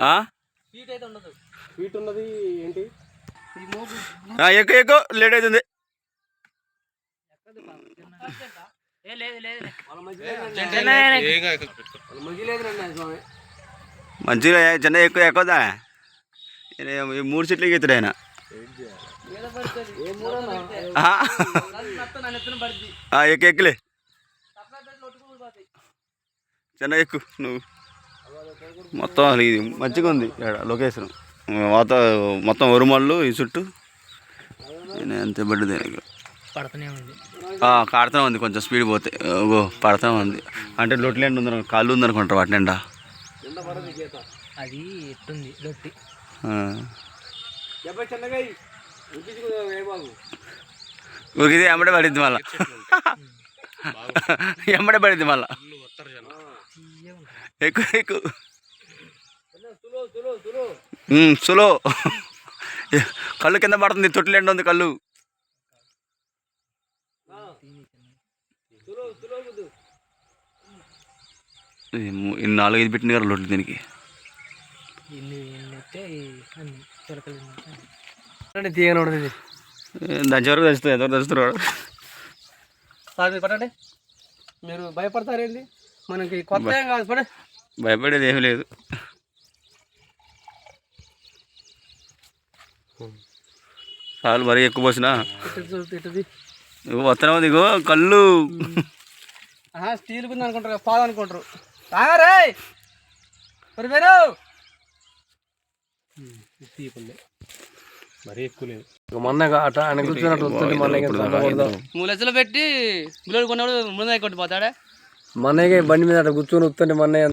ఆ? స్వీట్ ఉన్నది ఏంటి? ఆ, ఎక్కు ఎక్కు లేట్ అవుతుంది. మంచిగా చిన్న ఎక్కువ ఎక్కువదా? మూడు సీట్లు ఎక్కుతాడు ఆయన. ఆ? ఆ, ఎక్కు ఎక్కులే చిన్న ఎక్కు నువ్వు. మొత్తం అసలు ఇది మంచిగా ఉంది ఈడ లొకేషన్. వాత మొత్తం ఉరుమళ్ళు ఈ చుట్టూ. నేను ఎంత పడ్డది దీనికి పడుతూనే ఉంది. కాడుతూనే ఉంది కొంచెం స్పీడ్ పోతే. ఓ పడుతూనే ఉంది. అంటే లొట్లేండి ఉంది కాళ్ళు ఉందనుకుంటారు వాటి నిండా. అది ఎట్టుంది లొట్టి. ఎమ్మడే పడిద్ది మళ్ళా. ఎమ్మడే పడిద్ది మళ్ళా. ఎక్కువ ఎక్కువ సులో కళ్ళు కింద పడుతుంది తొట్టిలేండి ఉంది కళ్ళు. సులో సులో ముద్దు ఈ ము- ఈ నాలుగు ఐదు పెట్టింది కదా లొట్లు దీనికి. ఇన్ని ఎన్ని అయితే అన్ని చిలకలు అంటే తీయగా ఉంటుంది దంచే వరకు దంచుతుంది ఎంతవరకు దంచుతున్నాడు? మీరు పట్టండి. మీరు భయపడతారేంది? మనకి కొత్త ఏం కాదు పడే. భయపడేది ఏమీ లేదు. చాలు మరీ ఎక్కువ పోసినా. ఇటుది ఇగో వస్తూనే ఉంది ఇగో కళ్ళు. ఆహా స్టీల్ ఉంది అనుకుంటారు పాలు అనుకుంటారు. తాగారే మరి వేరు మరీ ఎక్కువ లేదు. మొన్న అట్లా ఆయన కూర్చున్నట్టు వస్తుంది మళ్ళీ మూడు లక్షలు పెట్టి బుల్లెట్ కొన్నాడు ముందు కొట్టిపోతాడే మన్నయ్య ಮನೆಗೆ ಬಂದ ಮೇಲೆ ಗುಚ್ಚು ನುಚ್ಚು ಮೊನ್ನೆ